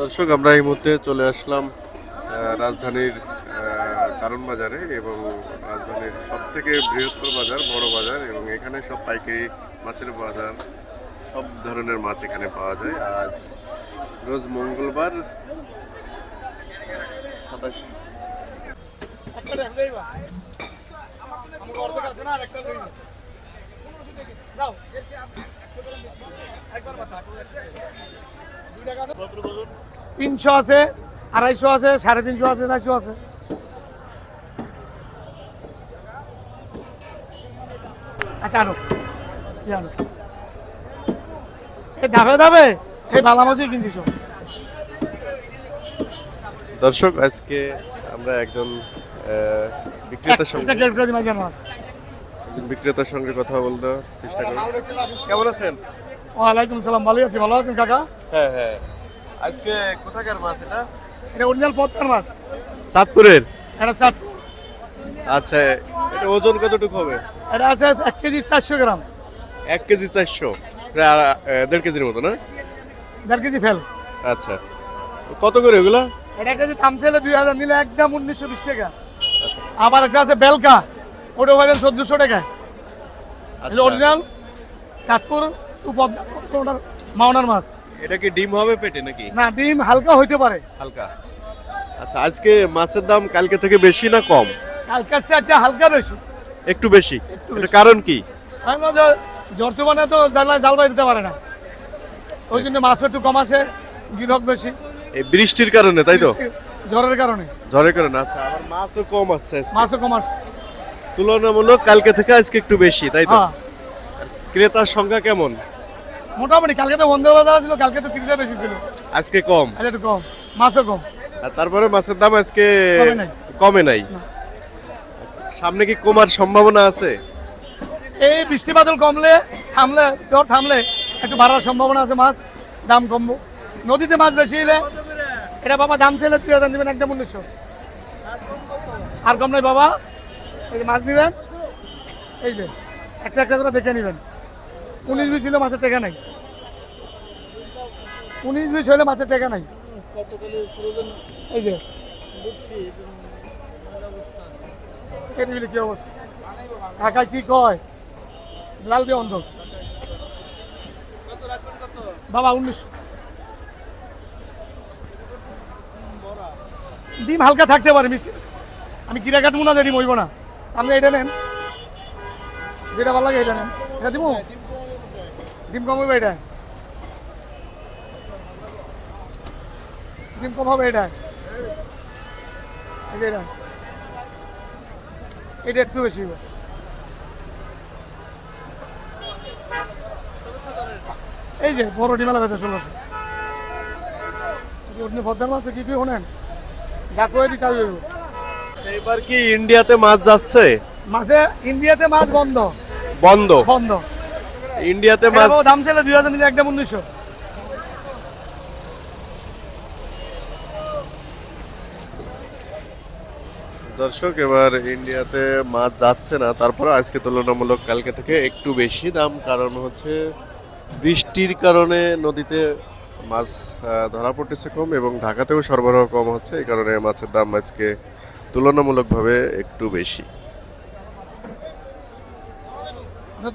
দর্শক, আমরা এই মুহূর্তে চলে আসলাম রাজধানীর কারণ বাজারে এবং রাজধানীর সব থেকে বৃহত্তর বাজার, বড় বাজার এবং এখানে সব পাইকারি, মাছের বাজার, সব ধরনের মাছ এখানে পাওয়া যায়। আজ রোজ মঙ্গলবার, সাতাশ তিনশো আছে আড়াইশো আছে সাড়ে তিনশো আছে চারশো আছে। আচ্ছা আনো কি আনো এই ধাপে ধাপে এই ভালো মাছই কিনছিস দর্শক আজকে আমরা একজন বিক্রেতার সঙ্গে একজন বিক্রেতার সঙ্গে কথা বলতে চেষ্টা করি। কেমন আছেন? ওয়ালাইকুম সালাম ভালোই আছি। ভালো আছেন কাকা? হ্যাঁ হ্যাঁ। আজকে কোথাকার মাছ এটা? এটা অরিজিনাল পদ্মার মাছ। চাঁদপুরের এটা চার আচ্ছা এটা ওজন কতটুকু হবে? এটা আছে এক কেজি চারশো গ্রাম। এক কেজি চারশো? দেড় কেজির মতো না? দেড় কেজি ফেল। আচ্ছা। কত করে এগুলা? এটা এক কেজি দাম ছিল দুই হাজার নিলে একদম উনিশশো বিশ টাকা। আবার একটা আছে বেলকা। ওটা পাবেন চোদ্দশো টাকা। আচ্ছা, অরিজিনাল চাঁদপুর পদ্মা মাওনার মাছ। এটা কি ডিম হবে পেটে নাকি? না ডিম হালকা হইতে পারে। হালকা। আচ্ছা আজকে মাছের দাম কালকে থেকে বেশি না কম? হালকার চারটা হালকা বেশি। একটু বেশি। এটা কারণ কি? কারণ যে মানে তো জানলায় জাল বাই দিতে পারে না। ওই জন্য মাছ একটু কম আসে গিরক বেশি। এই বৃষ্টির কারণে তাই তো? জ্বরের কারণে। ঝড়ের কারণে আচ্ছা আবার মাছও কম আসছে মাছও কম আসে তুলনামূলক কালকে থেকে আজকে একটু বেশি তাই তো? হ্যাঁ। ক্রেতার সংখ্যা কেমন? মোটামুটি কালকে তো বন্ধ বাজার ছিল কালকে তো তিরিশটা বেশি ছিল। আজকে কম? আজ একটু কম। মাছও কম। আর তারপরে মাছের দাম আজকে কমে নাই। কমে নাই। সামনে কি কমার সম্ভাবনা আছে? এই বৃষ্টি বাদল কমলে থামলে জ্বর থামলে একটু বাড়ার সম্ভাবনা আছে মাছ। দাম কমবো। নদীতে মাছ বেশি হলে এটা বাবা দাম চাইলে তুই হাজার দেবেন একদম উনিশশো। আর কম নাই বাবা। এই যে মাছ দিবেন। এই যে একটা একটা করে দেখে নেবেন। উনিশ বিশ হলে মাছের টাকা নাই। উনিশ বিশ হলে মাছের টাকা নাই। এই যে। দিলে কি অবস্থা? ঢাকায় কি কয়? লাল দিয়ে অন্ধ। বাবা উনিশশো ডিম হালকা থাকতে পারে, মিষ্টি। আমি কিরা কাটবো না যে ডিম না। আপনি এটা নেন। যেটা ভালো লাগে এটা নেন। এটা দিব? ডিম কম হবে এটা। ডিম কম হবে এটা। এই যে এটা। এটা একটু বেশি হবে। এই যে বড় ডিমেলা বেচা ষোলোশো ভদ্র মাছ কি কি শোনেন? যা করে দিতে হবে এবার কি ইন্ডিয়াতে মাছ যাচ্ছে? মাছে ইন্ডিয়াতে মাছ বন্ধ। বন্ধ। বন্ধ। ইন্ডিয়াতে মাছ দাম ছিল দুই হাজার একদম উনিশশো। দর্শক এবার ইন্ডিয়াতে মাছ যাচ্ছে না। তারপরে আজকে তুলনামূলক কালকে থেকে একটু বেশি দাম কারণ হচ্ছে বৃষ্টির কারণে নদীতে মাছ ধরা পড়তেছে কম এবং ঢাকাতেও সরবরাহ কম হচ্ছে। এই কারণে মাছের দাম আজকে তুলনামূলকভাবে একটু বেশি।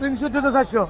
তিনশো দিতে চারশো।